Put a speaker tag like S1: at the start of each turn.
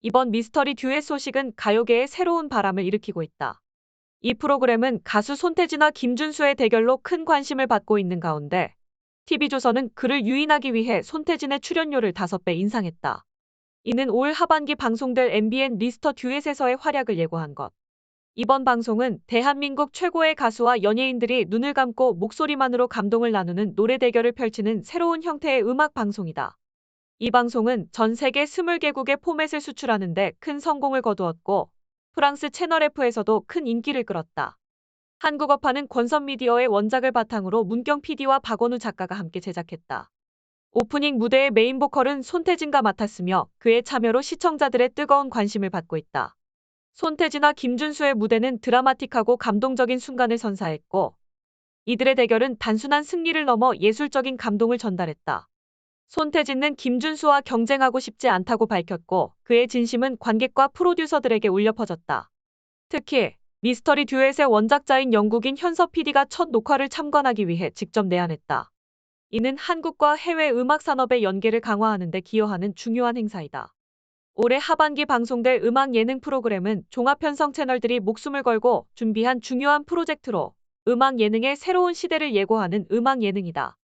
S1: 이번 미스터리 듀엣 소식은 가요계에 새로운 바람을 일으키고 있다. 이 프로그램은 가수 손태진과 김준수의 대결로 큰 관심을 받고 있는 가운데 TV조선은 그를 유인하기 위해 손태진의 출연료를 5배 인상했다. 이는 올 하반기 방송될 MBN 리스터 듀엣에서의 활약을 예고한 것. 이번 방송은 대한민국 최고의 가수와 연예인들이 눈을 감고 목소리만으로 감동을 나누는 노래 대결을 펼치는 새로운 형태의 음악 방송이다. 이 방송은 전 세계 20개국의 포맷을 수출하는 데 큰 성공을 거두었고 프랑스 채널 F에서도 큰 인기를 끌었다. 한국어판은 권선미디어의 원작을 바탕으로 문경 PD와 박원우 작가가 함께 제작했다. 오프닝 무대의 메인 보컬은 손태진가 맡았으며 그의 참여로 시청자들의 뜨거운 관심을 받고 있다. 손태진과 김준수의 무대는 드라마틱하고 감동적인 순간을 선사했고 이들의 대결은 단순한 승리를 넘어 예술적인 감동을 전달했다. 손태진은 김준수와 경쟁하고 싶지 않다고 밝혔고 그의 진심은 관객과 프로듀서들에게 울려 퍼졌다. 특히 미스터리 듀엣의 원작자인 영국인 현서 PD가 첫 녹화를 참관하기 위해 직접 내한했다. 이는 한국과 해외 음악 산업의 연계를 강화하는 데 기여하는 중요한 행사이다. 올해 하반기 방송될 음악 예능 프로그램은 종합편성 채널들이 목숨을 걸고 준비한 중요한 프로젝트로 음악 예능의 새로운 시대를 예고하는 음악 예능이다.